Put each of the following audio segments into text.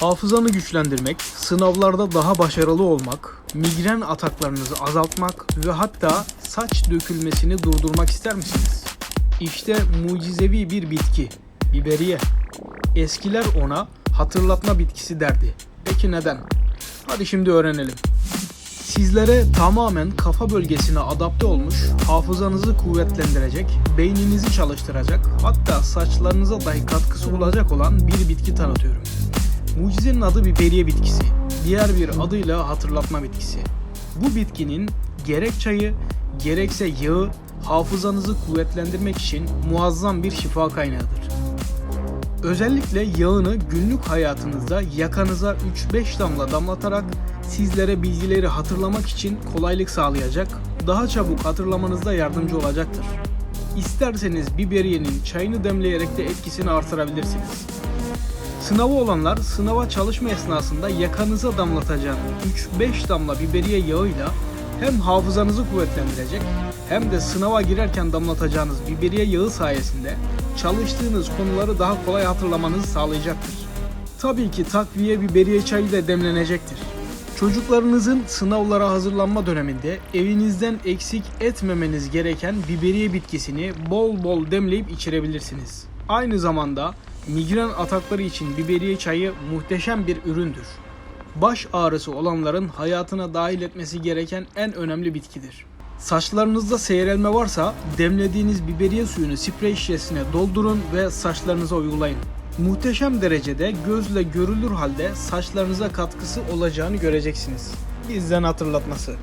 Hafızanı güçlendirmek, sınavlarda daha başarılı olmak, migren ataklarınızı azaltmak ve hatta saç dökülmesini durdurmak ister misiniz? İşte mucizevi bir bitki, biberiye. Eskiler ona hatırlatma bitkisi derdi. Peki neden? Hadi şimdi öğrenelim. Sizlere tamamen kafa bölgesine adapte olmuş, hafızanızı kuvvetlendirecek, beyninizi çalıştıracak, hatta saçlarınıza dahi katkısı olacak olan bir bitki tanıtıyorum. Mucizenin adı biberiye bitkisi. Diğer bir adıyla hatırlatma bitkisi. Bu bitkinin gerek çayı, gerekse yağı hafızanızı kuvvetlendirmek için muazzam bir şifa kaynağıdır. Özellikle yağını günlük hayatınızda yakanıza 3-5 damla damlatarak sizlere bilgileri hatırlamak için kolaylık sağlayacak, daha çabuk hatırlamanızda yardımcı olacaktır. İsterseniz biberiyenin çayını demleyerek de etkisini artırabilirsiniz. Sınavı olanlar sınava çalışma esnasında yakanıza damlatacağınız 3-5 damla biberiye yağıyla hem hafızanızı kuvvetlendirecek hem de sınava girerken damlatacağınız biberiye yağı sayesinde çalıştığınız konuları daha kolay hatırlamanızı sağlayacaktır. Tabii ki takviye biberiye çayı da demlenecektir. Çocuklarınızın sınavlara hazırlanma döneminde evinizden eksik etmemeniz gereken biberiye bitkisini bol bol demleyip içirebilirsiniz. Aynı zamanda migren atakları için biberiye çayı muhteşem bir üründür. Baş ağrısı olanların hayatına dahil etmesi gereken en önemli bitkidir. Saçlarınızda seyrelme varsa demlediğiniz biberiye suyunu sprey şişesine doldurun ve saçlarınıza uygulayın. Muhteşem derecede gözle görülür halde saçlarınıza katkısı olacağını göreceksiniz. Bizden hatırlatması.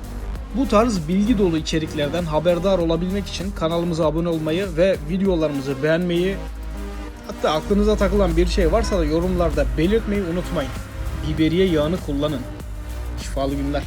Bu tarz bilgi dolu içeriklerden haberdar olabilmek için kanalımıza abone olmayı ve videolarımızı beğenmeyi hatta aklınıza takılan bir şey varsa da yorumlarda belirtmeyi unutmayın. Biberiye yağını kullanın. Şifalı günler.